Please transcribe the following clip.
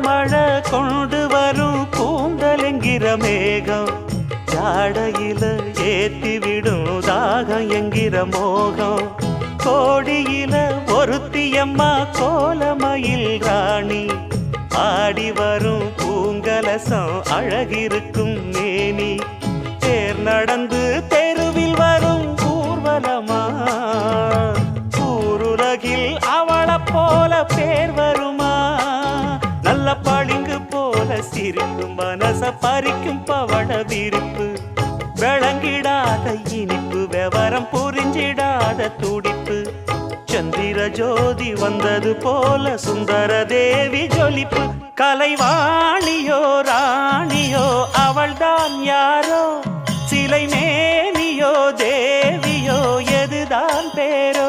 மழை கொண்டு வரும் கூந்தல் மேகம். ஜாடையில ஏத்தி விடும் தாகம் என்கிற மோகம். கோடியில ஒருத்தியம்மா கோலமயில் ராணி. ஆடி வரும் பூங்கலசம் அழகிருக்கும் மேனி. தேர் நடந்து தெருவில் வரும் ஊர்வலமா? ஊருலகில் இருக்கும் மனச பறிக்கும் பவள விரிப்பு. விளங்கிடாத இனிப்பு விவரம் புரிஞ்சிடாத துடிப்பு. சந்திர ஜோதி வந்தது போல சுந்தர தேவி ஜொலிப்பு. கலைவாணியோ ராணியோ அவள்தான் யாரோ? சிலை மேனியோ தேவியோ எதுதான் பேரோ?